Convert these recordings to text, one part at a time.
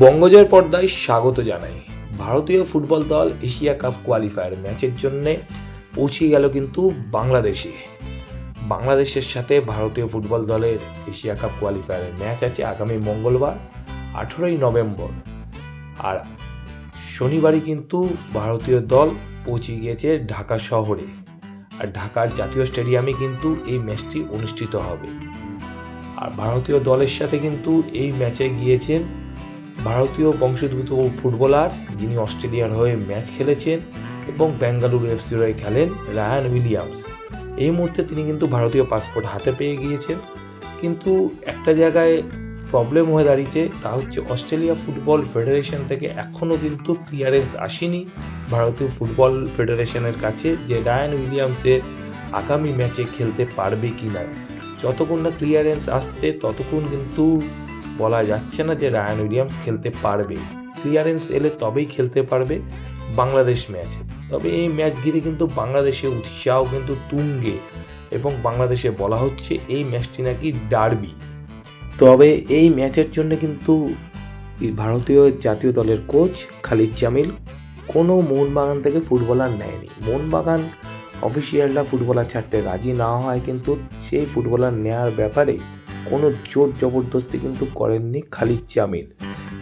বঙ্গজয়ের পর্দায় স্বাগত জানাই। ভারতীয় ফুটবল দল এশিয়া কাপ কোয়ালিফায়ার ম্যাচের জন্যে পৌঁছে গেল কিন্তু বাংলাদেশে। বাংলাদেশের সাথে ভারতীয় ফুটবল দলের এশিয়া কাপ কোয়ালিফায়ারের ম্যাচ আছে আগামী মঙ্গলবার, আঠেরোই নভেম্বর। আর শনিবারই কিন্তু ভারতীয় দল পৌঁছে গিয়েছে ঢাকা শহরে। আর ঢাকার জাতীয় স্টেডিয়ামে কিন্তু এই ম্যাচটি অনুষ্ঠিত হবে। আর ভারতীয় দলের সাথে কিন্তু এই ম্যাচে গিয়েছেন ভারতীয় বংশোদ্ভূত ফুটবলার যিনি অস্ট্রেলিয়ার হয়ে ম্যাচ খেলেছেন এবং বেঙ্গালুরু এফসির হয়ে খেলেন রায়ান উইলিয়ামস। এই মুহূর্তে তিনি কিন্তু ভারতীয় পাসপোর্ট হাতে পেয়ে গিয়েছেন। কিন্তু একটা জায়গায় প্রবলেম হয়ে দাঁড়িয়েছে, তা হচ্ছে অস্ট্রেলিয়া ফুটবল ফেডারেশন থেকে এখনও কিন্তু ক্লিয়ারেন্স আসেনি ভারতীয় ফুটবল ফেডারেশনের কাছে যে রায়ান উইলিয়ামসের আগামী ম্যাচে খেলতে পারবে কি না যতক্ষণ না ক্লিয়ারেন্স আসছে, ততক্ষণ কিন্তু বলা যাচ্ছে না যে রায়ান উইলিয়ামস খেলতে পারবে। ক্লিয়ারেন্স এলে তবেই খেলতে পারবে বাংলাদেশ ম্যাচে। তবে এই ম্যাচ ঘিরে কিন্তু বাংলাদেশে উৎসাহ কিন্তু তুঙ্গে এবং বাংলাদেশে বলা হচ্ছে এই ম্যাচটি নাকি ডার্বি। তবে এই ম্যাচের জন্য কিন্তু ভারতীয় জাতীয় দলের কোচ খালিদ জামিল কোনো মোহনবাগান থেকে ফুটবলার নেয়নি। মোহনবাগান অফিসিয়ালরা ফুটবলার ছাড়তে রাজি না হয় কিন্তু সেই ফুটবলার নেওয়ার ব্যাপারে কোনো জোর জবরদস্তি কিন্তু করেননি খালিদ জামিল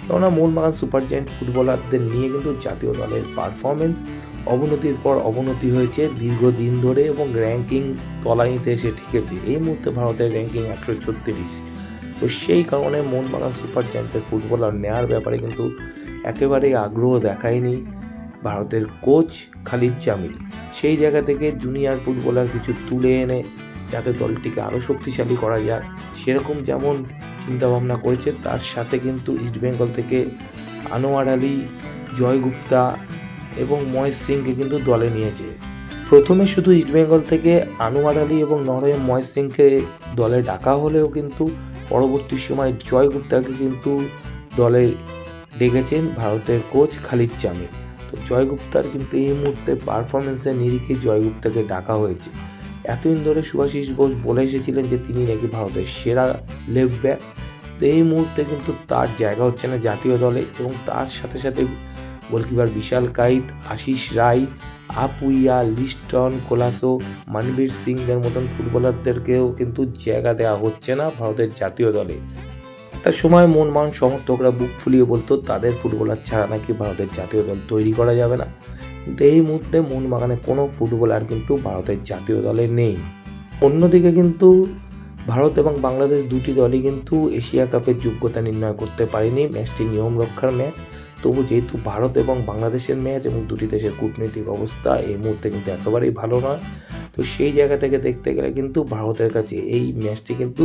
কেননা মোহনবাগান সুপার জায়েন্ট ফুটবলারদের নিয়ে কিন্তু জাতীয় দলের পারফরমেন্স অবনতির পর অবনতি হয়েছে দীর্ঘদিন ধরে এবং র্যাঙ্কিং তলানিতে এসে ঠেকেছে। এই মুহূর্তে ভারতের র্যাঙ্কিং একশো ছত্রিশ। তো সেই কারণে মোহনবাগান সুপার জায়েন্টের ফুটবলার নেওয়ার ব্যাপারে কিন্তু একেবারেই আগ্রহ দেখায়নি ভারতের কোচ খালিদ জামিল। সেই জায়গা থেকে জুনিয়র ফুটবলার কিছু তুলে এনে যাতে দলটিকে আরও শক্তিশালী করা যায়। সেরকম যেমন চিন্তাভাবনা করেছে, তার সাথে কিন্তু ইস্টবেঙ্গল থেকে আনোয়ার আলী, জয় গুপ্তা এবং মহেশ সিংকে কিন্তু দলে নিয়েছে। প্রথমে শুধু ইস্টবেঙ্গল থেকে আনোয়ার আলী এবং নরওয়ে মহেশ সিংকে দলে ডাকা হলেও কিন্তু পরবর্তী সময় জয় গুপ্তাকে কিন্তু দলে ডেকেছেন ভারতের কোচ খালিদ জামিল। তো জয় গুপ্তার কিন্তু এই মুহূর্তে পারফরমেন্সের নিরিখে জয় গুপ্তাকে ডাকা হয়েছে। এতদিন ধরে সুভাষিস বোস বলে এসেছিলেন যে তিনি নাকি ভারতের সেরা লেফট ব্যাক তো এই মুহূর্তে কিন্তু তার জায়গা হচ্ছে না জাতীয় দলে এবং তার সাথে সাথে গোলকিপার বিশাল কাইত, আশিস রায়, আপুইয়া, লিস্টন, কোলাসো, মানবীর সিংদের মতন ফুটবলারদেরকেও কিন্তু জায়গা দেওয়া হচ্ছে না ভারতের জাতীয় দলে। একটা সময় মন মান সমর্থকরা বুক ফুলিয়ে বলতো, তাদের ফুটবলার ছাড়া নাকি ভারতের জাতীয় দল তৈরি করা যাবে না। কিন্তু এই মুহূর্তে মোহনবাগানে কোনো ফুটবলার কিন্তু ভারতের জাতীয় দলে নেই। অন্যদিকে কিন্তু ভারত এবং বাংলাদেশ দুটি দলই কিন্তু এশিয়া কাপের যোগ্যতা নির্ণয় করতে পারেনি। ম্যাচটি নিয়ম রক্ষার ম্যাচ। তবু যেহেতু ভারত এবং বাংলাদেশের ম্যাচ এবং দুটি দেশের কূটনৈতিক অবস্থা এই মুহূর্তে কিন্তু একেবারেই ভালো নয়। তো সেই জায়গা থেকে দেখতে গেলে কিন্তু ভারতের কাছে এই ম্যাচটি কিন্তু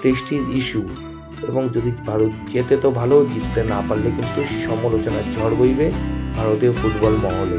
প্রেস্টিজ ইস্যু এবং যদি ভারত জেতে তো ভালো, জিততে না পারলে কিন্তু সমালোচনার ঝড় বইবে। ভারতীয় ফুটবল মহলে।